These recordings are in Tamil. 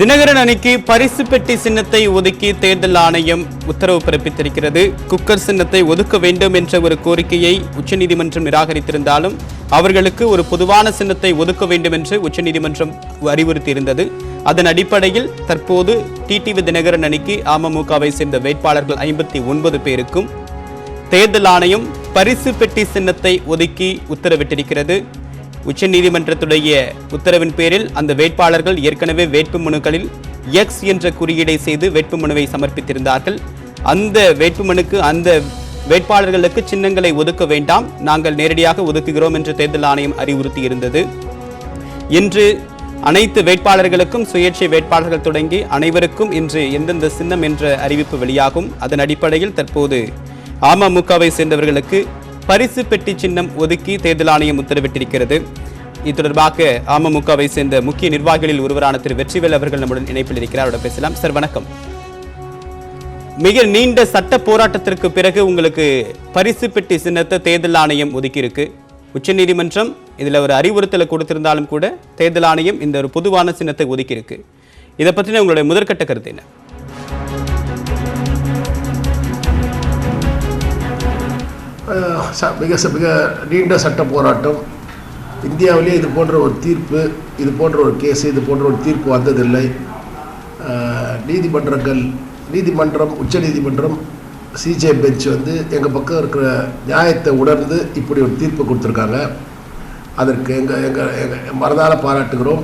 தினகரன் அணிக்கு பரிசு பெட்டி சின்னத்தை ஒதுக்கி தேர்தல் ஆணையம் உத்தரவு பிறப்பித்திருக்கிறது. குக்கர் சின்னத்தை ஒதுக்க வேண்டும் என்ற ஒரு கோரிக்கையை உச்சநீதிமன்றம் நிராகரித்திருந்தாலும் அவர்களுக்கு ஒரு பொதுவான சின்னத்தை ஒதுக்க வேண்டும் என்று உச்சநீதிமன்றம் அறிவுறுத்தியிருந்தது. அதன் அடிப்படையில் தற்போது டிடிவி தினகரன் அணிக்கு அமமுகவை சேர்ந்த வேட்பாளர்கள் ஐம்பத்தி ஒன்பது பேருக்கும் தேர்தல் ஆணையம் பரிசு பெட்டி சின்னத்தை ஒதுக்கி உத்தரவிட்டிருக்கிறது. உச்சநீதிமன்றத்துடைய உத்தரவின் பேரில் அந்த வேட்பாளர்கள் ஏற்கனவே வேட்புமனுக்களில் எக்ஸ் என்ற குறியீடை செய்து வேட்புமனுவை சமர்ப்பித்திருந்தார்கள். அந்த வேட்புமனுக்கு அந்த வேட்பாளர்களுக்கு சின்னங்களை ஒதுக்க வேண்டாம். நாங்கள் நேரடியாக ஒதுக்குகிறோம் என்று தேர்தல் ஆணையம் அறிவுறுத்தி இருந்தது இன்று அனைத்து வேட்பாளர்களுக்கும் சுயேட்சை வேட்பாளர்கள் தொடங்கி அனைவருக்கும் இன்று எந்தெந்த சின்னம் என்ற அறிவிப்பு வெளியாகும். அதன் அடிப்படையில் தற்போது அமமுகவை சேர்ந்தவர்களுக்கு பரிசு பெட்டி சின்னம் ஒதுக்கி தேர்தல் ஆணையம் உத்தரவிட்டிருக்கிறது. இது தொடர்பாக அமமுகவை சேர்ந்த முக்கிய நிர்வாகிகளில் ஒருவரான திரு வெற்றிவேல் அவர்கள் நம்முடன் இணைப்பில் இருக்கிறார். அவரோட பேசலாம். சார் வணக்கம். மிக நீண்ட சட்ட போராட்டத்திற்கு பிறகு உங்களுக்கு பரிசு பெட்டி சின்னத்தை தேர்தல் ஆணையம் ஒதுக்கியிருக்கு. உச்சநீதிமன்றம் இதில் ஒரு அறிவுறுத்தலை கொடுத்திருந்தாலும் கூட தேர்தல் ஆணையம் இந்த ஒரு பொதுவான சின்னத்தை ஒதுக்கியிருக்கு. இதை பற்றின உங்களுடைய முதற்கட்ட கருத்து என்ன? மிக ச- மிக நீண்ட சட்ட போராட்டம். இந்தியாவிலே இது போன்ற ஒரு தீர்ப்பு இது போன்ற ஒரு கேஸ் இது போன்ற ஒரு தீர்ப்பு வந்ததில்லை. நீதிமன்றங்கள் நீதிமன்றம் உச்ச நீதிமன்றம் சிஜே பெஞ்ச் வந்து எங்கள் பக்கம் இருக்கிற நியாயத்தை உணர்ந்து இப்படி ஒரு தீர்ப்பு கொடுத்துருக்காங்க. அதற்கு எங்கள் எங்கள் எங்கள் மனதார பாராட்டுகிறோம்.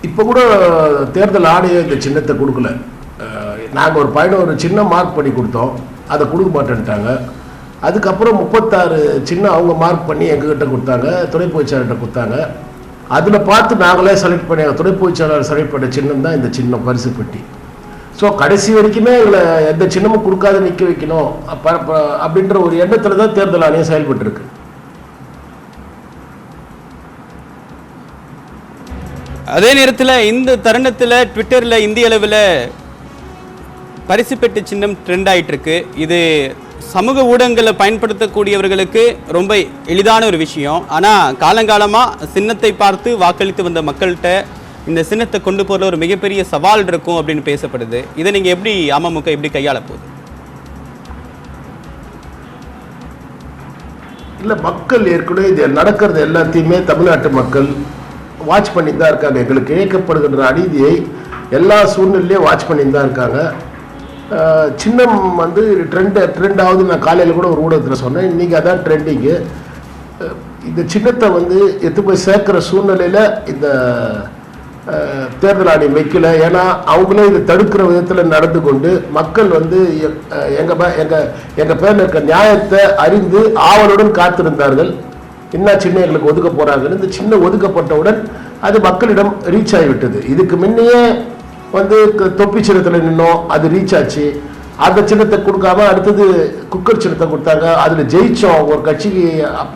இப்போ கூட தேர்தல் ஆணையம் இந்த சின்னத்தை கொடுக்கல. நாங்கள் ஒரு பையனோ ஒரு சின்ன மார்க் பண்ணி கொடுத்தோம். அதை கொடுக்க மாட்டேன்ட்டாங்க. அதுக்கப்புறம் முப்பத்தாறு சின்னம் அவங்க மார்க் பண்ணி எங்ககிட்ட கொடுத்தாங்க துணை பொதுச்செயலாளர்கிட்ட கொடுத்தாங்க. அதில் பார்த்து நாங்களே செலக்ட் பண்ணி துணை பொதுச்செயலாளர் செலக்ட் பண்ண சின்னம் தான் இந்த சின்னம் பரிசு பெட்டி. ஸோ கடைசி வரைக்குமே எங்களை எந்த சின்னமும் கொடுக்காத நிற்க வைக்கணும். அப்படின்ற ஒரு எண்ணத்தில் தான் தேர்தல் ஆணையம் செயல்பட்டுருக்கு. அதே நேரத்தில் இந்த தருணத்தில் ட்விட்டரில் இந்திய அளவில் பரிசு பெட்டி சின்னம் ட்ரெண்ட் ஆகிட்டு இருக்கு இது சமூக ஊடகங்களை பயன்படுத்தக்கூடியவர்களுக்கு ரொம்ப எளிதான ஒரு விஷயம். ஆனால் காலங்காலமாக சின்னத்தை பார்த்து வாக்களித்து வந்த மக்கள்கிட்ட இந்த சின்னத்தை கொண்டு போகிற ஒரு மிகப்பெரிய சவால் இருக்கும் அப்படின்னு பேசப்படுது. இதை நீங்கள் எப்படி அமமுக எப்படி கையாள போகுது? இல்லை மக்கள் ஏற்கனவே இது நடக்கிறது எல்லாத்தையுமே தமிழ்நாட்டு மக்கள் வாட்ச் பண்ணி தான் இருக்காங்க. எங்களுக்கு இழைக்கப்படுகின்ற அநீதியை எல்லா சூழ்நிலையும் வாட்ச் பண்ணி தான் இருக்காங்க. சின்னம் வந்து ட்ரெண்ட் ட்ரெண்ட் ஆகுது நான் காலையில் கூட ஒரு ஊடகத்தில் சொன்னேன். இன்றைக்கி அதான் ட்ரெண்டிங்கு இந்த சின்னத்தை வந்து எத்து போய் சேர்க்குற சூழ்நிலையில் இந்த தேர்தல் ஆணையம் வைக்கல. ஏன்னா அவங்களே இதை தடுக்கிற விதத்தில் நடந்து கொண்டு மக்கள் வந்து எ- எங்கள் எங்கள் பேரில் இருக்க நியாயத்தை அறிந்து ஆவலுடன் காத்திருந்தார்கள். என்ன சின்ன எங்களுக்கு ஒதுக்க போகிறாங்கன்னு இந்த சின்ன ஒதுக்கப்பட்டவுடன் அது மக்களிடம் ரீச் ஆகிவிட்டது. இதுக்கு முன்னையே வந்து தொப்பி சின்னத்தில் நின்னோம் அது ரீச் ஆச்சு. அந்த சின்னத்தை கொடுக்காம அடுத்தது குக்கர் சின்னத்தை கொடுத்தாங்க. அதில் ஜெயிச்சோம். ஒரு கட்சிக்கு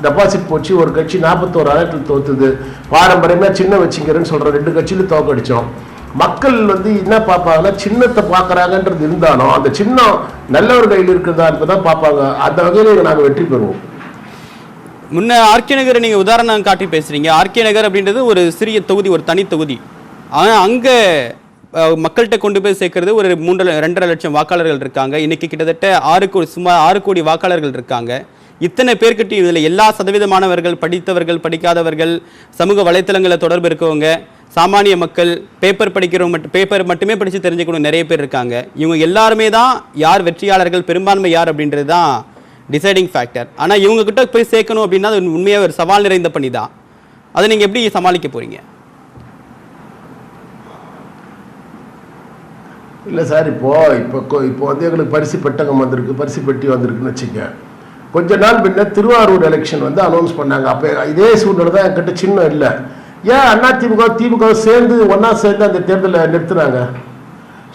டெபாசிட் போச்சு. ஒரு கட்சி நாற்பத்தோரு ஆயிரத்தில் தோத்துது. பாரம்பரியமாக சின்ன வச்சுங்கிறேன்னு சொல்கிற ரெண்டு கட்சியிலும் தோக்கடிச்சோம். மக்கள் வந்து என்ன பார்ப்பாங்கன்னா சின்னத்தை பார்க்குறாங்கன்றது இருந்தாலும் அந்த சின்னம் நல்லவர் கையில் இருக்கிறதா தான் பார்ப்பாங்க. அந்த வகையில் நாங்கள் வெற்றி பெறுவோம். முன்ன ஆர்கே நகரை நீங்கள் உதாரணம் காட்டி பேசுகிறீங்க ஆர்கே நகர் அப்படின்றது ஒரு சிறிய தொகுதி ஒரு தனி தொகுதி. ஆனால் அங்கே மக்கள்கிட்ட கொண்டு போய் சேர்க்கறது ஒரு மூன்று ரெண்டரை லட்சம் வாக்காளர்கள் இருக்காங்க. இன்னைக்கு கிட்டத்தட்ட ஆறு கோடி சுமார் ஆறு கோடி வாக்காளர்கள் இருக்காங்க. இத்தனை பேர்கிட்டையும் இதில் எல்லா சதவீதமானவர்கள் படித்தவர்கள் படிக்காதவர்கள் சமூக வலைத்தளங்களில் தொடர்பு இருக்கவங்க சாமானிய மக்கள் பேப்பர் படிக்கிறவங்க மட்டும் பேப்பர் மட்டுமே படித்து தெரிஞ்சுக்கணும் நிறைய பேர் இருக்காங்க. இவங்க எல்லாருமே தான் யார் வெற்றியாளர்கள் பெரும்பான்மை யார் அப்படின்றது தான் டிசைடிங் ஃபேக்டர் ஆனால் இவங்க கிட்ட போய் சேர்க்கணும் அப்படின்னா அது உண்மையாக ஒரு சவால் நிறைந்த பணி தான். அதை நீங்கள் எப்படி சமாளிக்க போகிறீங்க இல்லை சார் இப்போ இப்போ இப்போ வந்து எங்களுக்கு பரிசு பெட்டகம் வந்திருக்கு பரிசு பெட்டி வந்திருக்குன்னு வச்சுக்க கொஞ்ச நாள் பின்ன திருவாரூர் எலெக்ஷன் வந்து அனௌன்ஸ் பண்ணாங்க. அப்போ இதே சூழ்நிலை தான் என்கிட்ட சின்னம் இல்லை. ஏன் அண்ணா திமுக திமுக சேர்ந்து ஒன்றா சேர்ந்து அந்த தேர்தலை நிறுத்துனாங்க?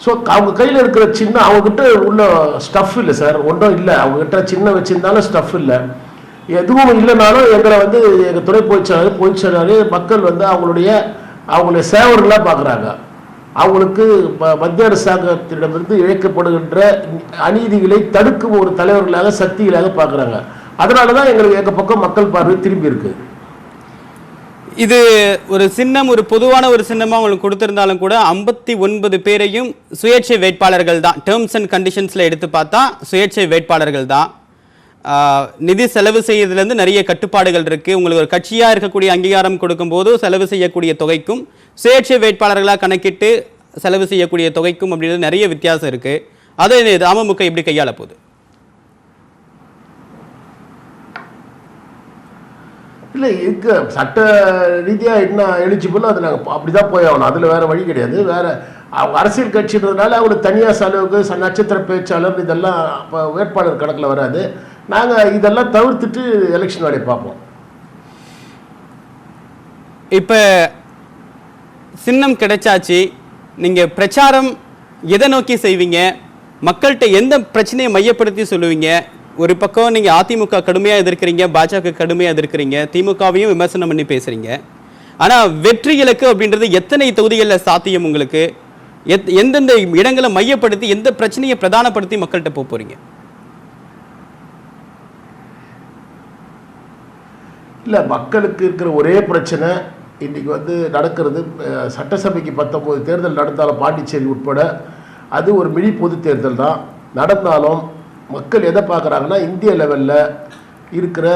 ஸோ அவங்க கையில் இருக்கிற சின்ன அவங்ககிட்ட உள்ள ஸ்டஃப் இல்லை சார். ஒன்றும் இல்லை. அவங்ககிட்ட சின்ன வச்சுருந்தாலும் ஸ்டஃப் இல்லை. எதுவும் இல்லைனாலும் எங்களை வந்து எங்கள் துறை பொதுச்செயலாளர் பொதுச்செயலாளர் மக்கள் வந்து அவங்களுடைய அவங்களுடைய சேவர்களாக பார்க்குறாங்க அவங்களுக்கு மத்திய அரசாங்கத்திடமிருந்து இழைக்கப்படுகின்ற அநீதிகளை தடுக்கும் ஒரு தலைவர்களாக சக்திகளாக பார்க்குறாங்க. அதனால தான் எங்களுக்கு எங்கள் பக்கம் மக்கள் பார்வை திரும்பி இருக்கு. இது ஒரு சின்னம் ஒரு பொதுவான ஒரு சின்னமாக அவங்களுக்கு கொடுத்திருந்தாலும் கூட ஐம்பத்தி ஒன்பது பேரையும் சுயேட்சை வேட்பாளர்கள் தான் டேர்ம்ஸ் அண்ட் கண்டிஷன்ஸில் எடுத்து பார்த்தா சுயேட்சை வேட்பாளர்கள் தான். நிதி செலவு செய்யறதுலேருந்து நிறைய கட்டுப்பாடுகள் இருக்கு. உங்களுக்கு ஒரு கட்சியா இருக்கக்கூடிய அங்கீகாரம் கொடுக்கும்போது செலவு செய்யக்கூடிய தொகைக்கும் சுயேட்சை வேட்பாளர்களாக கணக்கிட்டு செலவு செய்யக்கூடிய தொகைக்கும் அப்படின்றது நிறைய வித்தியாசம் இருக்கு. அதை அமமுக எப்படி கையாள போகுது? இல்லை இருக்கு சட்ட ரீதியாக என்ன எலிஜிபிளோ அது நாங்கள் அப்படி தான் போய் ஆகணும். அதில் வேறு வழி கிடையாது. வேறு அவங்க அரசியல் கட்சின்றதுனால அவங்களுக்கு தனியார் செலவுக்கு ச- நட்சத்திர பேச்சாளர் இதெல்லாம் இப்போ வேட்பாளர் கணக்கில் வராது. நாங்கள் இதெல்லாம் தவிர்த்துட்டு எலெக்ஷன் வேலையை பார்ப்போம். இப்போ சின்னம் கிடைச்சாச்சு. நீங்க பிரச்சாரம் எதை நோக்கி செய்வீங்க? மக்கள்கிட்ட எந்த பிரச்சனையை மையப்படுத்தி சொல்லுவீங்க? ஒரு பக்கம் நீங்க அதிமுக கடுமையா எதிர்க்கிறீங்க பாஜக கடுமையா எதிர்க்கிறீங்க திமுகவையும் விமர்சனம் பண்ணி பேசுறீங்க. ஆனா வெற்றி இலக்கு அப்படின்றது எத்தனை தொகுதிகளில் சாத்தியம் உங்களுக்கு? எத் எந்தெந்த இடங்களை மையப்படுத்தி எந்த பிரச்சனையை பிரதானப்படுத்தி மக்கள்கிட்ட போக போறீங்க? இல்லை மக்களுக்கு இருக்கிற ஒரே பிரச்சனை இன்றைக்கி வந்து நடக்கிறது சட்டசபைக்கு பத்தொம்போது தேர்தல் நடந்தாலும் பாண்டிச்சேரி உட்பட அது ஒரு மினி பொது தேர்தல் தான். நடந்தாலும் மக்கள் எதை பார்க்குறாங்கன்னா இந்திய லெவலில் இருக்கிற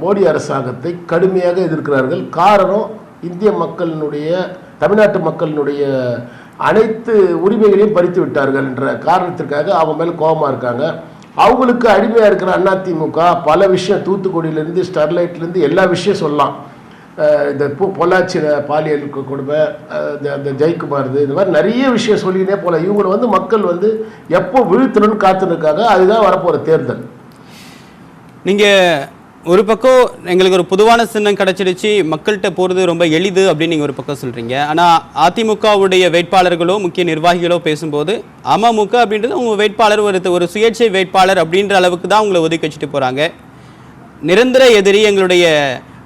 மோடி அரசாங்கத்தை கடுமையாக எதிர்க்கிறார்கள். காரணம் இந்திய மக்களினுடைய தமிழ்நாட்டு மக்களினுடைய அனைத்து உரிமைகளையும் பறித்து விட்டார்கள் என்ற காரணத்திற்காக அவங்க மேல் கோபமாக இருக்காங்க. அவங்களுக்கு அடிமையாக இருக்கிற அதிமுக பல விஷயம் தூத்துக்குடியிலேருந்து ஸ்டெர்லைட்லேருந்து எல்லா விஷயம் சொல்லலாம். இந்த பொ- பொள்ளாச்சியில் பாலியல் கொடுமை இந்த அந்த ஜெயக்குமார் இது இந்த மாதிரி நிறைய விஷயம் சொல்லினே போல இவங்களை வந்து மக்கள் வந்து எப்போ விழுத்தணும்னு காத்துன்னு இருக்காங்க அதுதான் வரப்போகிற தேர்தல். நீங்கள் ஒரு பக்கம் எங்களுக்கு ஒரு பொதுவான சின்னம் கிடைச்சிடுச்சு மக்கள்கிட்ட போகிறது ரொம்ப எளிது அப்படின்னு நீங்கள் ஒரு பக்கம் சொல்கிறீங்க ஆனால் அதிமுகவுடைய வேட்பாளர்களோ முக்கிய நிர்வாகிகளோ பேசும்போது அமமுக அப்படின்றது உங்கள் வேட்பாளர் ஒரு ஒரு சுயேட்சை வேட்பாளர் அப்படின்ற அளவுக்கு தான் உங்களை ஒதுக்கி வச்சுட்டு போகிறாங்க நிரந்தர எதிரி எங்களுடைய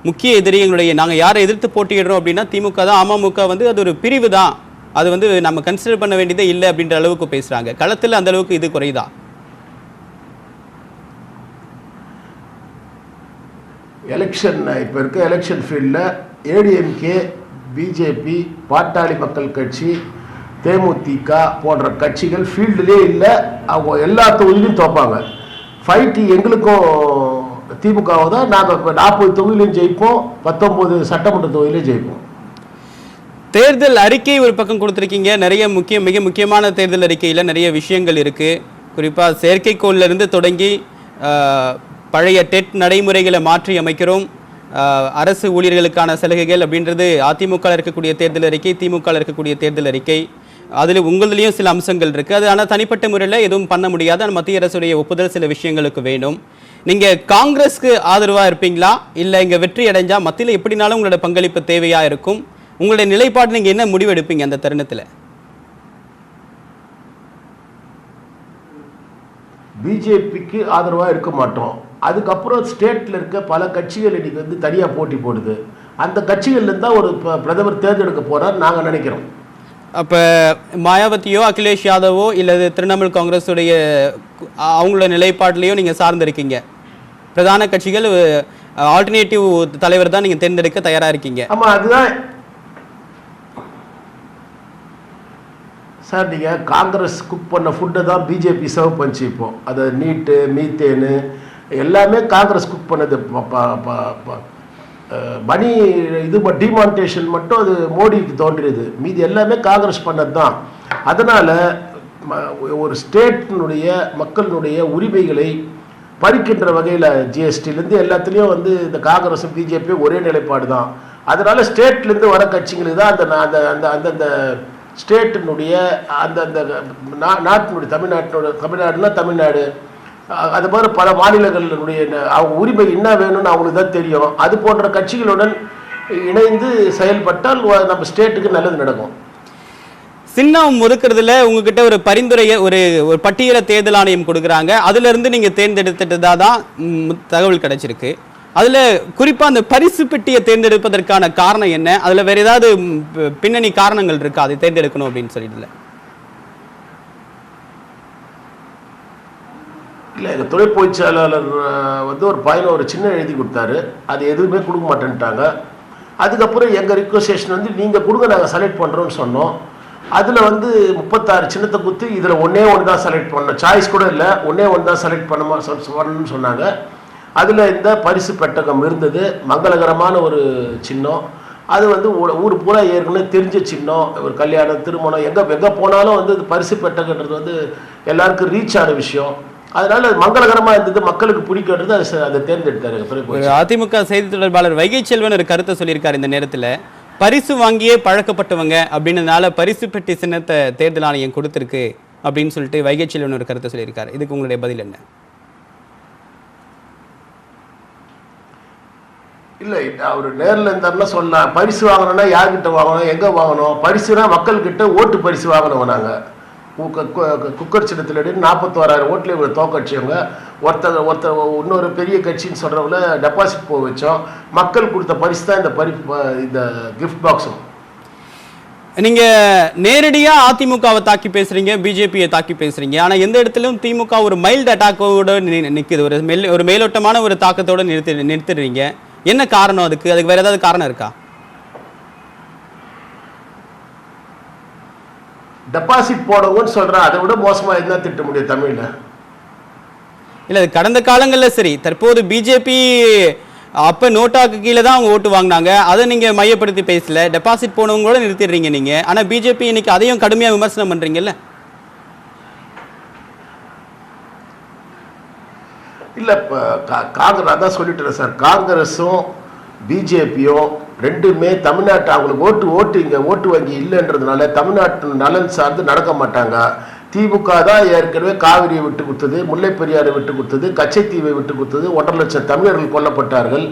முக்கிய எதிரி எங்களுடைய நாங்கள் யாரை எதிர்த்து போட்டியிடுறோம் அப்படின்னா திமுக தான் அமமுக வந்து அது ஒரு பிரிவு தான். அது வந்து நம்ம கன்சிடர் பண்ண வேண்டியதே இல்லை அப்படின்ற அளவுக்கு பேசுகிறாங்க களத்தில் அந்த அளவுக்கு இது குறைதான் எலெக்ஷன் இப்போ இருக்க எலெக்ஷன் ஃபீல்டில் ஏடிஎம்கே பிஜேபி பாட்டாளி மக்கள் கட்சி தேமுதிக போன்ற கட்சிகள் ஃபீல்டுலே இல்லை. அவங்க எல்லா தொகுதியிலையும் தோப்பாங்க. ஃபைட்டு எங்களுக்கும் திமுகவை தான் நாங்கள் இப்போ நாற்பது தொகுதியிலையும் ஜெயிப்போம். பத்தொம்போது சட்டமன்ற தொகுதியிலையும் ஜெயிப்போம். தேர்தல் அறிக்கை ஒரு பக்கம் கொடுத்துருக்கீங்க. நிறைய முக்கிய மிக முக்கியமான தேர்தல் அறிக்கையில் நிறைய விஷயங்கள் இருக்குது குறிப்பாக செயற்கைக்கோள்லேருந்து தொடங்கி பழைய டெட் நடைமுறைகளை மாற்றி அமைக்கிறோம். அரசு ஊழியர்களுக்கான சலுகைகள் அப்படின்றது அதிமுக இருக்கக்கூடிய தேர்தல் அறிக்கை திமுக இருக்கக்கூடிய தேர்தல் அறிக்கை. அதில் உங்களுலேயும் சில அம்சங்கள் இருக்குது அது ஆனால் தனிப்பட்ட முறையில் எதுவும் பண்ண முடியாது. ஆனால் மத்திய அரசுடைய ஒப்புதல் சில விஷயங்களுக்கு வேணும் நீங்கள் காங்கிரஸ்க்கு ஆதரவாக இருப்பீங்களா? இல்லை இங்கே வெற்றி அடைஞ்சா மத்தியில் எப்படினாலும் உங்களோட பங்களிப்பு தேவையாக இருக்கும்? உங்களுடைய நிலைப்பாடு நீங்கள் என்ன முடிவு எடுப்பீங்க அந்த தருணத்தில்? பிஜேபிக்கு ஆதரவாக இருக்க மாட்டோம். அதுக்கப்புறம் ஸ்டேட்டில் இருக்க பல கட்சிகள் இன்னைக்கு வந்து தனியாக போட்டி போடுது. அந்த கட்சிகள்லேருந்து தான் ஒரு பிரதமர் தேர்ந்தெடுக்க போகிறார் நாங்கள் நினைக்கிறோம். அப்ப மாயாவதியோ அகிலேஷ் யாதவோ இல்லது திரிணாமுல் காங்கிரஸுடைய அவங்களோட நிலைப்பாட்டிலையோ நீங்க சார்ந்திருக்கீங்க. பிரதான கட்சிகள் ஆல்டர்னேட்டிவ் தலைவர் தான் நீங்க தேர்ந்தெடுக்க தயாரா இருக்கீங்க. ஆமாம் அதுதான். சார் நீங்கள் காங்கிரஸ் குக் பண்ண ஃபுட்டை தான் பிஜேபி சர்வ் பண்ணிச்சு இப்போ. அது நீட்டு மீத்தேனு எல்லாமே காங்கிரஸ் குக் பண்ணது. ப- ப- ப- ப- மணி இது டிமான்டேஷன் மட்டும் அது மோடிக்கு தோன்றியது. மீதி எல்லாமே காங்கிரஸ் பண்ணது தான் அதனால் ஒரு ஸ்டேட்டினுடைய மக்களினுடைய உரிமைகளை பறிக்கின்ற வகையில் ஜிஎஸ்டிலேருந்து எல்லாத்துலேயும் வந்து இந்த காங்கிரஸும் பிஜேபியும் ஒரே நிலைப்பாடு தான் அதனால் ஸ்டேட்லேருந்து வர கட்சிங்களுக்கு தான் அந்த அந்த அந்த அந்தந்த ஸ்டேட்டினுடைய அந்தந்த நா- நாட்டினுடைய தமிழ்நாட்டினோட தமிழ்நாடுனா தமிழ்நாடு. அது மாதிரி பல மாநிலங்களுடைய அவங்க உரிமை என்ன வேணும்னு அவங்களுக்கு தான் தெரியும். அது போன்ற கட்சிகளுடன் இணைந்து செயல்பட்டால் நம்ம ஸ்டேட்டுக்கு நல்லது நடக்கும். சின்னம் ஒதுக்குறதுல உங்ககிட்ட ஒரு பரிந்துரைய ஒரு ஒரு பட்டியலை தேர்தல் ஆணையம் கொடுக்குறாங்க. அதுல இருந்து நீங்க தேர்ந்தெடுத்துட்டதா தான் தகவல் கிடைச்சிருக்கு. அதுல குறிப்பா அந்த பரிசு பெட்டியை தேர்ந்தெடுப்பதற்கான காரணம் என்ன? அதுல வேற ஏதாவது பின்னணி காரணங்கள் இருக்கா? அதை தேர்ந்தெடுக்கணும் அப்படின்னு சொல்லிட்டு இல்லை எங்கள் துணை செயலாளர் வந்து ஒரு பையனை ஒரு சின்ன எழுதி கொடுத்தாரு. அது எதுவுமே கொடுக்க மாட்டேன்ட்டாங்க. அதுக்கப்புறம் எங்கள் ரிக்வஸ்டேஷன் வந்து நீங்கள் கொடுங்க நாங்கள் செலக்ட் பண்ணுறோம்னு சொன்னோம். அதில் வந்து முப்பத்தாறு சின்னத்தை குத்து இதில் ஒன்றே ஒன்று தான் செலக்ட் பண்ணோம் சாய்ஸ் கூட இல்லை ஒன்றே ஒன்று தான் செலக்ட் பண்ணமா பண்ணணும்னு சொன்னாங்க. அதில் இந்த பரிசு பெட்டகம் இருந்தது. மங்களகரமான ஒரு சின்னம். அது வந்து ஊ- ஊர் பூரா ஏற்கனவே தெரிஞ்ச சின்னம். ஒரு கல்யாணம் திருமணம் எங்கே எங்கே போனாலும் வந்து பரிசு பெட்டகன்றது வந்து எல்லாருக்கும் ரீச் ஆன விஷயம். அதனால அது மங்களகரமாக இருந்தது. மக்களுக்கு பிடிக்கிறது அதை தேர்ந்தெடுத்தாரு அதிமுக செய்தி தொடர்பாளர் வைகை செல்வன் ஒரு கருத்தை சொல்லியிருக்காரு இந்த நேரத்துல. பரிசு வாங்கியே பழக்கப்பட்டவங்க அப்படின்றதுனால பரிசு பெட்டி சின்னத்தை தேர்தல் ஆணையம் கொடுத்திருக்கு அப்படின்னு சொல்லிட்டு வைகை செல்வன் ஒரு கருத்தை சொல்லியிருக்காரு. இதுக்கு உங்களுடைய பதில் என்ன? இல்லை அவர் நேரில் இருந்தாருன்னா சொல்லலாம் பரிசு வாங்கணும்னா யார்கிட்ட வாங்கணும்? எங்கே வாங்கணும்? பரிசுனா மக்கள்கிட்ட ஓட்டு பரிசு வாங்கணும் நாங்கள் குக்கர் சின்னத்தில் நாற்பத்தோராயிரம் ஓட்டில் இவங்க தோக்கடிச்சவங்க ஒருத்தர் ஒருத்தர் இன்னொரு பெரிய கட்சின்னு சொல்கிறவங்கள டெபாசிட் போக வச்சோம். மக்கள் கொடுத்த பரிசு தான் இந்த பரி இந்த கிஃப்ட் பாக்ஸும் நீங்கள் நேரடியாக அதிமுகவை தாக்கி பேசுகிறீங்க பிஜேபியை தாக்கி பேசுகிறீங்க ஆனால் எந்த இடத்துலையும் திமுக ஒரு மைல்டு அட்டாக்கோட நிற்குது ஒரு மெல் ஒரு மேலோட்டமான ஒரு தாக்கத்தோடு நிறுத்தி நிறுத்திடுறீங்க. என்ன காரணம் அதுக்கு? அதுக்கு வேறு ஏதாவது காரணம் இருக்கா? டெபாசிட் போடவும்னு சொல்கிறேன் அதை விட மோசமாக இருந்தா திட்ட முடியும் தமிழில்? இல்ல கடந்த காலங்கள்ல சரி. தற்போது பிஜேபி அப்ப நோட்டாக்கு கீழே தான் அவங்க ஓட்டு வாங்கினாங்க. அதை நீங்க மையப்படுத்தி பேசல. டெபாசிட் போனவங்க கூட நிறுத்திடுறீங்க நீங்க. ஆனா பிஜேபி இன்னைக்கு அதையும் கடுமையா விமர்சனம் பண்றீங்கல்ல? இல்லை இப்போ காங்கிரஸ் அதான் சொல்லிட்டுறேன் சார். காங்கிரஸும் பிஜேபியும் ரெண்டுமே தமிழ்நாட்டு அவங்களுக்கு ஓட்டு ஓட்டு இங்கே ஓட்டு வங்கி இல்லைன்றதுனால தமிழ்நாட்டு நலன் சார்ந்து நடக்க மாட்டாங்க. திமுக தான் ஏற்கனவே காவிரியை விட்டு கொடுத்தது முல்லை பெரியாரை விட்டு கொடுத்தது கச்சைத்தீவை விட்டு கொடுத்தது ஒன்றரை லட்சம் தமிழர்கள் கொல்லப்பட்டார்கள்.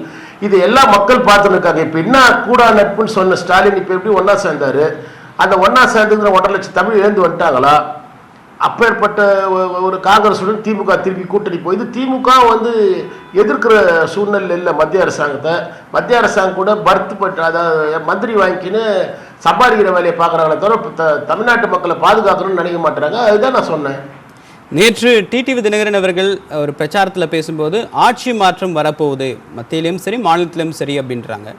இது எல்லா மக்கள் பார்த்துருக்காங்க இப்போ என்ன கூடா நட்புன்னு சொன்ன ஸ்டாலின் இப்போ எப்படி ஒன்றா சேர்ந்தார்? அந்த ஒன்றா சேர்ந்துங்கிற ஒன்றரை லட்சம் தமிழ் எழுந்து வந்துட்டாங்களா? அப்பேற்பட்ட ஒரு காங்கிரஸுடன் திமுக திருப்பி கூட்டணி போயிது. திமுக வந்து எதிர்க்கிற சூழ்நிலை இல்லை மத்திய அரசாங்கத்தை. மத்திய அரசாங்கம் கூட பர்த் பட்டு அதாவது மந்திரி வாங்கிக்கின்னு சம்பாதிக்கிற வேலையை பார்க்குறாங்களே தவிர த- தமிழ்நாட்டு மக்களை பாதுகாக்கணும்னு நினைக்க மாட்டேறாங்க. அதுதான் நான் சொன்னேன். நேற்று டிடிவி தினகரன் அவர்கள் ஒரு பிரச்சாரத்தில் பேசும்போது ஆட்சி மாற்றம் வரப்போகுது. மத்தியிலையும் சரி மாநிலத்திலும் சரி அப்படின்றாங்க.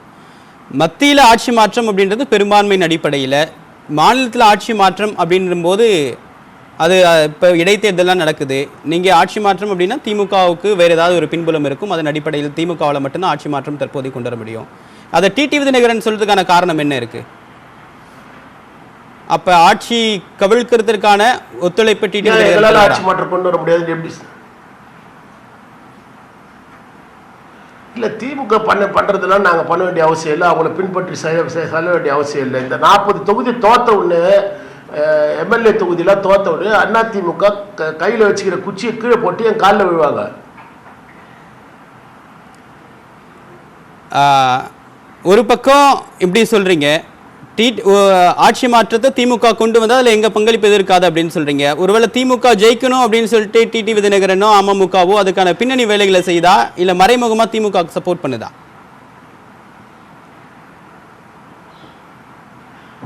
மத்தியில் ஆட்சி மாற்றம் அப்படின்றது பெரும்பான்மையின் அடிப்படையில் மாநிலத்தில் ஆட்சி மாற்றம் அப்படின்றபோது அது இப்போ இடைத்தேர்தலாம் நடக்குது. நீங்கள் ஆட்சி மாற்றம் அப்படின்னா திமுகவுக்கு வேறு ஏதாவது ஒரு பின்புலம் இருக்கும். அதன் அடிப்படையில் திமுகவில் மட்டும்தான் ஆட்சி மாற்றம் தற்போதைக்கு கொண்டு வர முடியும். அதை டிடிவி தினகரன் சொல்றதுக்கான காரணம் என்ன இருக்குது அப்போ ஆட்சி கவிழ்க்கிறதுக்கான ஒத்துழைப்பு தராரா? ஆட்சி மாற்றம் கொண்டு வர முடியாது எப்படி இல்லை திமுக பண்ண பண்ணுறதுலாம் நாங்கள் பண்ண வேண்டிய அவசியம் இல்லை. அவங்கள பின்பற்றி செல்ல வேண்டிய அவசியம் இல்லை. இந்த நாற்பது தொகுதி தோத்த உடனே எம்எல்ஏ தொகுதியெலாம் தோத்த உடனே அண்ணா திமுக க கையில் வச்சுக்கிற குச்சியை கீழே போட்டு என் காலில் விழுவாங்க. ஒரு பக்கம் இப்படி சொல்கிறீங்க டி ஆட்சி மாற்றத்தை திமுக கொண்டு வந்தால் அதில் எங்கள் பங்களிப்பு எதிர்க்காது அப்படின்னு சொல்கிறீங்க ஒருவேளை திமுக ஜெயிக்கணும் அப்படின்னு சொல்லிட்டு டிடி விதிநகரனோ அமமுகவோ அதுக்கான பின்னணி வேலைகளை செய்தா? இல்லை மறைமுகமாக திமுக சப்போர்ட் பண்ணுதா?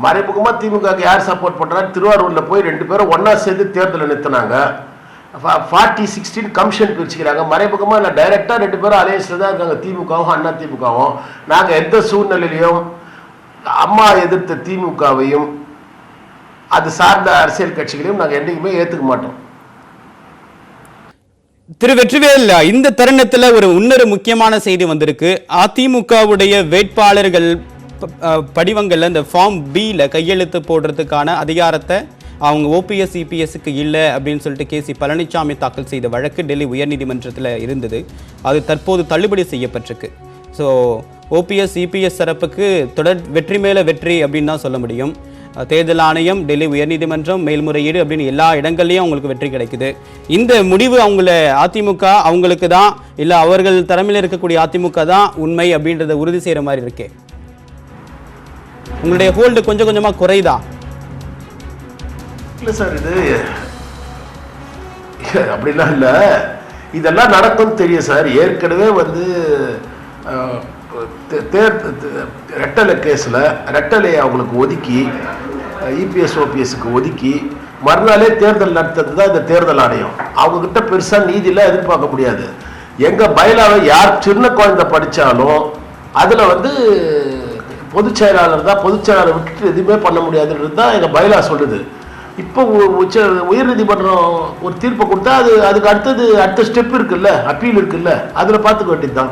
மறைமுகமாக திமுகவுக்கு யார் சப்போர்ட் பண்ணுறாங்க திருவாரூரில் போய் ரெண்டு பேரும் ஒன்றா சேர்ந்து தேர்தலில் நிறுத்தினாங்க. ஃபார்ட்டி சிக்ஸ்டீன் கமிஷன் பிரிச்சுக்கிறாங்க. மறைமுகமாக நான் டைரெக்டாக ரெண்டு பேரும் அலையன்ஸில் தான் இருக்காங்க. திமுகவும் அண்ணா திமுகவும். நாங்கள் எந்த சூழ்நிலையிலையும் அம்மா எதிர்த்த திமுகவையும் அது சார்ந்த அரசியல் கட்சிகளையும் நாங்கள் என்றைக்குமே ஏற்றுக்க மாட்டோம். திரு வெற்றிவேல் இந்த தருணத்தில் ஒரு இன்னொரு முக்கியமான செய்தி வந்திருக்கு. அதிமுகவுடைய வேட்பாளர்கள் படிவங்களில் இந்த ஃபார்ம் பியில் கையெழுத்து போடுறதுக்கான அதிகாரத்தை அவங்க ஓபிஎஸ் இபிஎஸ்க்கு இல்லை அப்படின்னு சொல்லிட்டு கேசி பழனிசாமி தாக்கல் செய்த வழக்கு டெல்லி உயர்நீதிமன்றத்தில் இருந்தது. அது தற்போது தள்ளுபடி செய்யப்பட்டிருக்கு. ஸோ ஓபிஎஸ் இபிஎஸ் தரப்புக்கு தொடர் வெற்றி மேலே வெற்றி அப்படின்னு தான் சொல்ல முடியும். தேர்தல் ஆணையம் டெல்லி உயர்நீதிமன்றம் மேல்முறையீடு அப்படின்னு எல்லா இடங்கள்லையும் அவங்களுக்கு வெற்றி கிடைக்குது. இந்த முடிவு அவங்கள அதிமுக அவங்களுக்கு தான் இல்லை அவர்கள் தலைமையில் இருக்கக்கூடிய அதிமுக தான் உண்மை அப்படின்றத உறுதி செய்கிற மாதிரி இருக்கே. உங்களுடைய ஹோல்டு கொஞ்சம் கொஞ்சமா குறையுதா? இல்லை சார் இது அப்படிலாம் இல்லை. இதெல்லாம் நடக்கும்னு தெரியும் சார். ஏற்கனவே வந்து தேர் ரெட்டலை கேஸில் ரெட்டலையை அவங்களுக்கு ஒதுக்கி இபிஎஸ் ஓபிஎஸ்க்கு ஒதுக்கி மறுநாளே தேர்தல் நடத்துறது தான் இந்த தேர்தல் ஆணையம். அவங்கக்கிட்ட பெருசாக நீதியெல்லாம் எதிர்பார்க்க முடியாது. எங்கள் பயிலாவை யார் சின்ன குழந்தை படித்தாலும் அதில் வந்து பொதுச் செயலாளர் தான் பொதுச் செயலாளர் விட்டுட்டு எதுவுமே பண்ண முடியாதுன்றது தான் எங்கள் பைலா சொல்லுது இப்போ உ- உச்ச உயர்நீதிமன்றம் ஒரு தீர்ப்பை கொடுத்தா அது அதுக்கு அடுத்தது அடுத்த ஸ்டெப் இருக்குல்ல அப்பீல் இருக்குல்ல அதில் பார்த்துக்க வேண்டியது தான்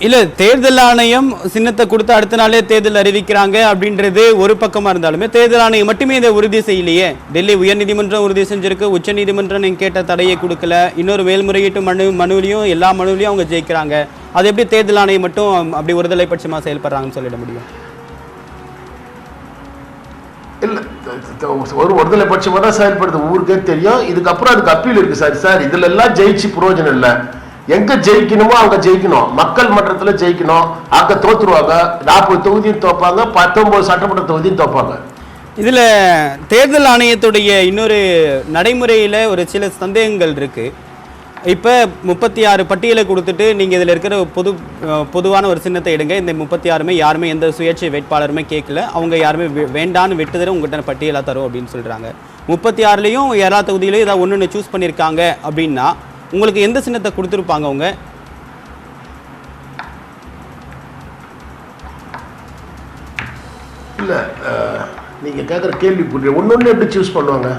இல்லை தேர்தல் ஆணையம் சின்னத்தை கொடுத்து அடுத்த நாளே தேர்தல் அறிவிக்கிறாங்க அப்படின்றது ஒரு பக்கமாக இருந்தாலுமே தேர்தல் ஆணையம் மட்டுமே இதை உறுதி செய்யலையே. டெல்லி உயர்நீதிமன்றம் உறுதி செஞ்சிருக்கு உச்சநீதிமன்றம் நீங்கள் கேட்ட தடையை கொடுக்கல. இன்னொரு மேல்முறையீட்டு மனு மனுவிலையும் எல்லா மனுவிலையும் அவங்க ஜெயிக்கிறாங்க. அது எப்படி தேர்தல் ஆணையம் மட்டும் அப்படி ஒருதலை பட்சமா செயல்படுறாங்கன்னு சொல்லிட முடியும்? இல்லை ஒரு ஒருதலை பட்சமாக தான் செயல்படுது. ஊருக்கே தெரியும். இதுக்கப்புறம் அதுக்கு அப்பீல் இருக்கு சார் சார் இதுல எல்லாம் ஜெயிச்சு பிரயோஜனம் இல்லை. எங்க ஜெயிக்கணுமோ அங்க ஜெயிக்கணும். மக்கள் மன்றத்துல ஜெயிக்கணும். அங்க தோத்துருவாங்க. நாற்பது தொகுதியும் தோப்பாங்க. பத்தொன்பது சட்டமன்ற தொகுதியும் தோப்பாங்க. இதுல தேர்தல் ஆணையத்துடைய இன்னொரு நடைமுறையில ஒரு சில சந்தேகங்கள் இருக்கு. இப்போ முப்பத்தி ஆறு பட்டியலை கொடுத்துட்டு நீங்கள் இதில் இருக்கிற பொது பொதுவான ஒரு சின்னத்தை எடுங்க. இந்த முப்பத்தி ஆறுமே யாருமே எந்த சுயேட்சை வேட்பாளருமே கேட்கல. அவங்க யாருமே வேண்டான்னு விட்டுதர உங்கள்கிட்ட பட்டியலாக தரும் அப்படின்னு சொல்கிறாங்க முப்பத்தி ஆறுலேயும் எல்லா தொகுதியிலையும் ஏதாவது ஒன்று ஒன்று சூஸ் பண்ணியிருக்காங்க அப்படின்னா உங்களுக்கு எந்த சின்னத்தை கொடுத்துருப்பாங்க அவங்க? இல்லை நீங்கள் கேட்குற கேள்வி ஒன்று ஒன்று எப்படி சூஸ் பண்ணுவாங்க?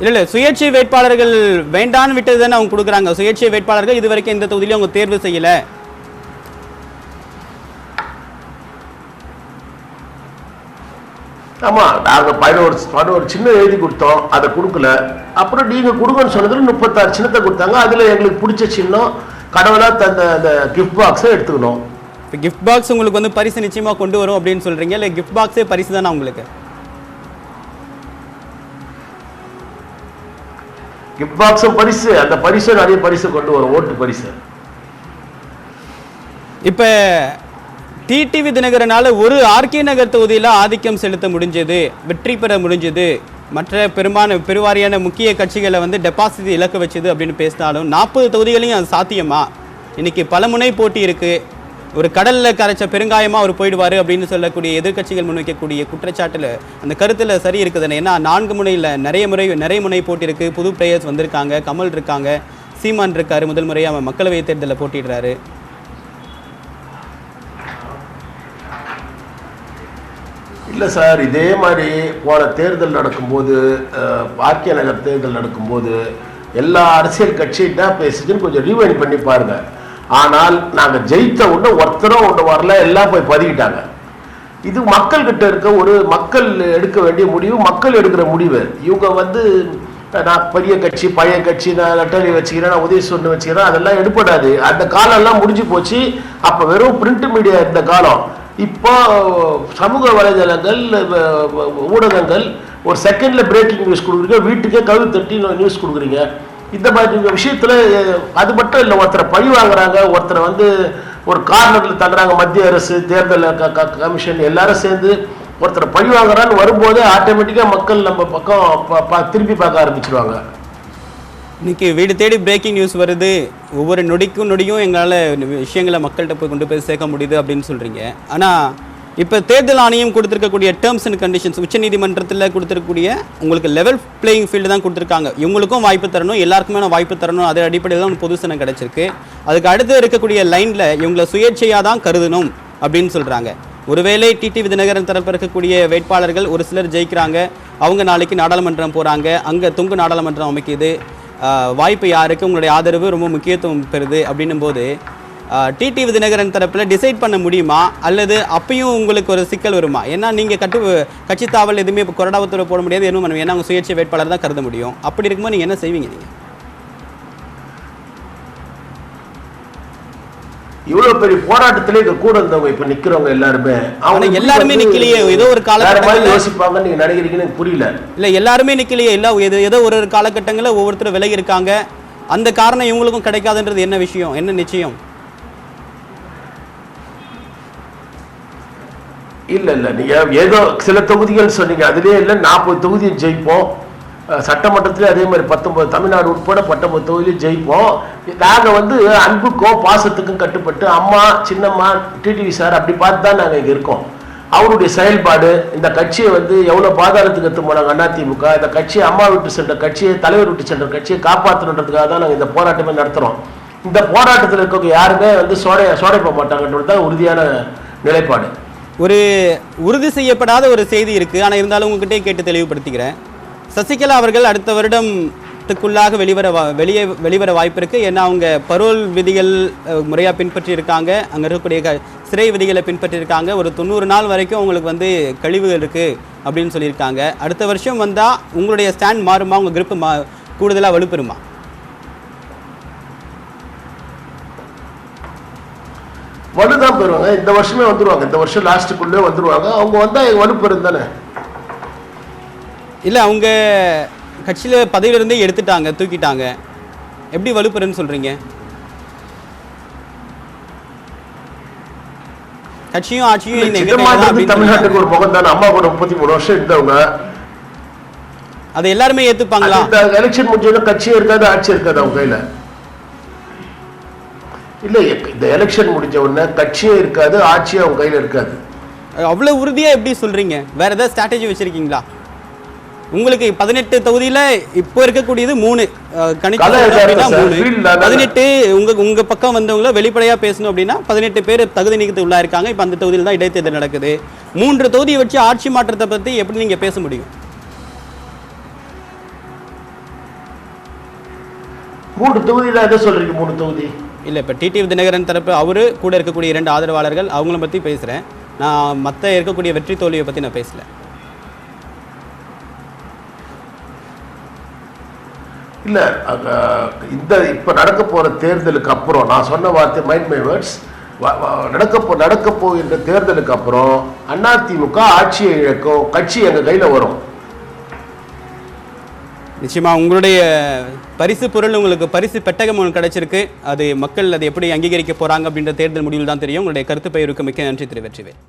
இல்ல இல்ல சுயேட்சை வேட்பாளர்கள் வேண்டான்னு விட்டது தானே அவங்க கொடுக்குறாங்க. சுயேட்சை வேட்பாளர்கள் இது வரைக்கும் எந்த தொகுதியிலும் அவங்க தேர்வு செய்யல. ஆமா நாங்க பதினோரு பதினோரு சின்ன எழுதி கொடுத்தோம் அதை கொடுக்கல. அப்புறம் நீங்க கொடுங்கன்னு சொன்னதுல முப்பத்தாறு சின்னத்தை கொடுத்தாங்க. அதுல எங்களுக்கு பிடிச்ச சின்னம் கடவுளா தந்த அந்த கிஃப்ட் பாக்ஸை எடுத்துக்கணும். இப்போ கிஃப்ட் பாக்ஸ் உங்களுக்கு வந்து பரிசு நிச்சயமா கொண்டு வரும் அப்படின்னு சொல்றீங்க. இல்லை கிஃப்ட் பாக்ஸே பரிசு தானே உங்களுக்கு? கிஃப்ட் பாக்ஸும் பரிசு அந்த பரிசு நிறைய பரிசு கொண்டு வரும் ஓட்டு பரிசு இப்போ டிடிவி தினகரனால ஒரு ஆர்கே நகர் தொகுதியில் ஆதிக்கம் செலுத்த முடிஞ்சது வெற்றி பெற முடிஞ்சது மற்ற பெரும்பான பெருவாரியான முக்கிய கட்சிகளை வந்து டெபாசிட் இலக்க வச்சது அப்படின்னு பேசினாலும் நாற்பது தொகுதிகளையும் அது சாத்தியமா? இன்னைக்கு பலமுனை போட்டி இருக்கு ஒரு கடல்ல கரைச்ச பெருங்காயமா அவர் போயிடுவாரு அப்படின்னு சொல்லக்கூடிய எதிர்க்கட்சிகள் முன்வைக்கக்கூடிய குற்றச்சாட்டுல அந்த கருத்துல சரி இருக்குதுன்னு. ஏன்னா நான்கு முனையில் நிறைய முறை நிறைய முனை போட்டிருக்கு. புது பிளேயர்ஸ் வந்திருக்காங்க. கமல் இருக்காங்க. சீமான் இருக்காரு. முதல் முறையாக அவன் மக்களவை தேர்தலில் போட்டிடுறாரு இல்ல சார் இதே மாதிரி போன தேர்தல் நடக்கும்போது பாக்கிய நகர் தேர்தல் நடக்கும்போது எல்லா அரசியல் கட்சி என்ன கொஞ்சம் ரீவைண்ட் பண்ணி பாருங்க. ஆனால் நாங்க ஜெயித்த உடனே ஒருத்தரும் ஒன்று வரல எல்லாம் போய் பதுக்கிட்டாங்க. இது மக்கள் கிட்ட இருக்க ஒரு மக்கள் எடுக்க வேண்டிய முடிவு மக்கள் எடுக்கிற முடிவு. இவங்க வந்து நான் பெரிய கட்சி பழைய கட்சி நான் லட்டரி வச்சுக்கிறேன் நான் உதவி சொன்னு வச்சுக்கிறேன் அதெல்லாம் எடுப்படாது அந்த காலம் எல்லாம் முடிஞ்சு போச்சு. அப்போ வெறும் பிரிண்ட் மீடியா இருந்த காலம். இப்போ சமூக வலைதளங்கள் ஊடகங்கள் ஒரு செகண்ட்ல பிரேக்கிங் நியூஸ் கொடுக்குறீங்க வீட்டுக்கே கழுவு தட்டி நியூஸ் கொடுக்குறீங்க. இந்த மாதிரி விஷயத்துல அது மட்டும் இல்லை ஒருத்தரை பழி வாங்குறாங்க ஒருத்தரை வந்து ஒரு கார்னரில் தள்ளுறாங்க மத்திய அரசு தேர்தல் க- கமிஷன் எல்லாரும் சேர்ந்து ஒருத்தரை பழி வாங்குறான்னு வரும்போது ஆட்டோமேட்டிக்காக மக்கள் நம்ம பக்கம் ப- திருப்பி பார்க்க ஆரம்பிச்சிருவாங்க. இன்னைக்கு வீடு தேடி பிரேக்கிங் நியூஸ் வருது. ஒவ்வொரு நொடிக்கும் நொடியும் எங்களால் விஷயங்களை மக்கள்கிட்ட போய் கொண்டு போய் சேர்க்க முடியுது அப்படின்னு சொல்கிறீங்க ஆனால் இப்போ தேர்தல் ஆணையம் கொடுத்துருக்கக்கூடிய டேர்ம்ஸ் அண்ட் கண்டிஷன்ஸ் உச்சநீதிமன்றத்தில் கொடுத்துருக்கக்கூடிய உங்களுக்கு லெவல் பிளேயிங் ஃபீல்டு தான் கொடுத்துருக்காங்க. இவங்களுக்கும் வாய்ப்பு தரணும் எல்லாருக்குமே நான் வாய்ப்பு தரணும் அதே அடிப்படையில் தான் பொது சனம் கிடச்சிருக்கு. அதுக்கு அடுத்து இருக்கக்கூடிய லைனில் இவங்களை சுயேட்சையாக தான் கருதணும் அப்படின்னு சொல்கிறாங்க ஒருவேளை டிடி விதிநகரன் தரப்பு இருக்கக்கூடிய வேட்பாளர்கள் ஒரு சிலர் ஜெயிக்கிறாங்க அவங்க நாளைக்கு நாடாளுமன்றம் போகிறாங்க அங்கே தொங்கு நாடாளுமன்றம் அமைக்குது. வாய்ப்பு யாருக்கு? உங்களுடைய ஆதரவு ரொம்ப முக்கியத்துவம் பெறுது அப்படின்னும் போது டிடி விதிநகரன் தரப்பில் டிசைட் பண்ண முடியுமா? அல்லது அப்பயும் உங்களுக்கு ஒரு சிக்கல் வருமா? ஏன்னா நீங்கள் கட்டு கட்சி தாவல் எதுவுமே இப்போ கொரடாவத்தூர் போட முடியாது. எதுவும் பண்ண. ஏன்னா அவங்க சுயேட்சை வேட்பாளர் தான் கருத முடியும். அப்படி இருக்கும்போது நீங்கள் என்ன செய்வீங்க நீங்கள் இவ்வளவு பெரிய போராட்டத்திலே இங்க கூட இருந்தவங்க இப்ப நிக்கிறவங்க எல்லாருமே ஆனா எல்லாருமே நிக்கலையே. ஏதோ ஒரு காலகட்டத்துல- மாதிரி யோசிப்பாங்கன்னு நீங்க நினைக்கிறீங்கன்னு புரியல. இல்லை எல்லாருமே நிற்கலையே இல்லை ஏதோ ஏதோ ஒரு ஒரு காலகட்டங்களில் ஒவ்வொருத்தரும் விலகி இருக்காங்க. அந்த காரணம் இவங்களுக்கும் கிடைக்காதுன்றது என்ன விஷயம்? என்ன நிச்சயம்? இல்ல இல்ல. நீங்க ஏதோ சில தொகுதிகள் சொன்னீங்க. அதுலயே இல்ல நாற்பது தொகுதியை ஜெயிப்போம். சட்டமன்றத்திலே அதே மாதிரி பத்தொன்பது தமிழ்நாடு உட்பட பத்தொன்பது தொகுதியிலும் ஜெயிப்போம். நாங்கள் வந்து அன்புக்கும் பாசத்துக்கும் கட்டுப்பட்டு அம்மா சின்னம்மா டிடிவி சார் அப்படி பார்த்து தான் நாங்கள் இங்கே இருக்கோம். அவருடைய செயல்பாடு இந்த கட்சியை வந்து எவ்வளோ பாதாளத்துக்கு எடுத்து போனாங்க அதிமுக இந்த கட்சியை அம்மா விட்டு சென்ற கட்சியை தலைவர் விட்டு சென்ற கட்சியை காப்பாற்றணுன்றதுக்காக தான் நாங்கள் இந்த போராட்டமே நடத்துகிறோம் இந்த போராட்டத்தில் இருக்கவங்க யாருமே வந்து சோடைய சோடைப்ப மாட்டாங்கன்றது தான் உறுதியான நிலைப்பாடு. ஒரு உறுதி செய்யப்படாத ஒரு செய்தி இருக்குது ஆனால் இருந்தாலும் உங்ககிட்டே கேட்டு தெளிவுபடுத்திக்கிறேன். சசிகலா அவர்கள் அடுத்த வருடத்துக்குள்ளாக வெளிவர வெளியே வெளிவர வாய்ப்பு இருக்குது ஏன்னா அவங்க பரோல் விதிகள் முறையாக பின்பற்றியிருக்காங்க. பின்பற்றி இருக்காங்க இருக்கக்கூடிய க- சிறை விதிகளை பின்பற்றியிருக்காங்க. ஒரு தொண்ணூறு நாள் வரைக்கும் உங்களுக்கு வந்து கழிவுகள் இருக்குது அப்படின்னு சொல்லியிருக்காங்க. அடுத்த வருஷம் வந்தால் உங்களுடைய ஸ்டாண்ட் மாறுமா? உங்கள் grip மா கூடுதலாக வலுப்பெறுமா? வலுதான் பெறுவாங்க. இந்த வருஷமே வந்துருவாங்க. இந்த வருஷம் லாஸ்ட்டுக்குள்ளே வந்துருவாங்க. அவங்க வந்தா வலு பெறும் தானே? இல்ல அவங்க கட்சியில பதவியிலிருந்தே எடுத்துட்டாங்க தூக்கிட்டாங்க. எப்படி வலுப்பெறுன்னு சொல்றீங்க? கட்சியும் ஆட்சியும் தான் தமிழ்நாட்டுக்கு. ஒரு முகம் தானே? அம்மா கூட முப்பத்தி மூணு வருஷம் இருந்தவங்க. அதை எல்லாருமே ஏத்துப்பாங்களா? எலெக்ஷன் முடிஞ்சோன்னா கட்சியே இருக்காது ஆட்சி இருக்காது அவங்க கையில. இல்ல இந்த எலெக்ஷன் முடிஞ்ச உடனே கட்சியே இருக்காது ஆட்சியும் அவங்க கையில இருக்காது. அவ்வளவு உறுதியா எப்படி சொல்றீங்க? வேற ஏதாவது ஸ்ட்ராட்டஜி வச்சிருக்கீங்களா? உங்களுக்கு பதினெட்டு தொகுதியில இப்போ இருக்கக்கூடியது மூணு. கணிச்சு பதினெட்டு உங்க உங்க பக்கம் வந்தவங்கள வெளிப்படையா பேசணும் அப்படின்னா பதினெட்டு பேர் தகுதி நீக்கத்து உள்ளா இருக்காங்க. இப்போ அந்த தொகுதியில் தான் இடைத்தேர்தல் நடக்குது. மூன்று தொகுதியை வச்சு ஆட்சி மாற்றத்தை பத்தி எப்படி நீங்க பேச முடியும்? மூணு தொகுதியில எதை சொல்றீங்க மூணு தொகுதி? இல்ல இப்ப டிடிவி தினகரன் தரப்பு அவரு கூட இருக்கக்கூடிய இரண்டு ஆதரவாளர்கள் அவங்கள பத்தி பேசுறேன். நான் மத்த இருக்கக்கூடிய வெற்றி தோல்வியை பத்தி நான் பேசல. இல்ல இந்த இப்ப நடக்க போற தேர்தலுக்கு அப்புறம் நான் சொன்ன வார்த்தை மைண்ட் மை வேர்ட்ஸ் நடக்க போ நடக்க போகின்ற தேர்தலுக்கு அப்புறம் அதிமுக ஆட்சியை இழக்கும் கட்சி எங்க கையில வரும். நிச்சயமா உங்களுடைய பரிசு பொருள் உங்களுக்கு பரிசு பெட்டகம் ஒன்று கிடைச்சிருக்கு. அது மக்கள் அதை எப்படி அங்கீகரிக்க போறாங்க அப்படின்ற தேர்தல் முடிவில் தான் தெரியும். உங்களுடைய கருத்து பயிருக்கு மிக்க நன்றி திரு வெற்றிவேல்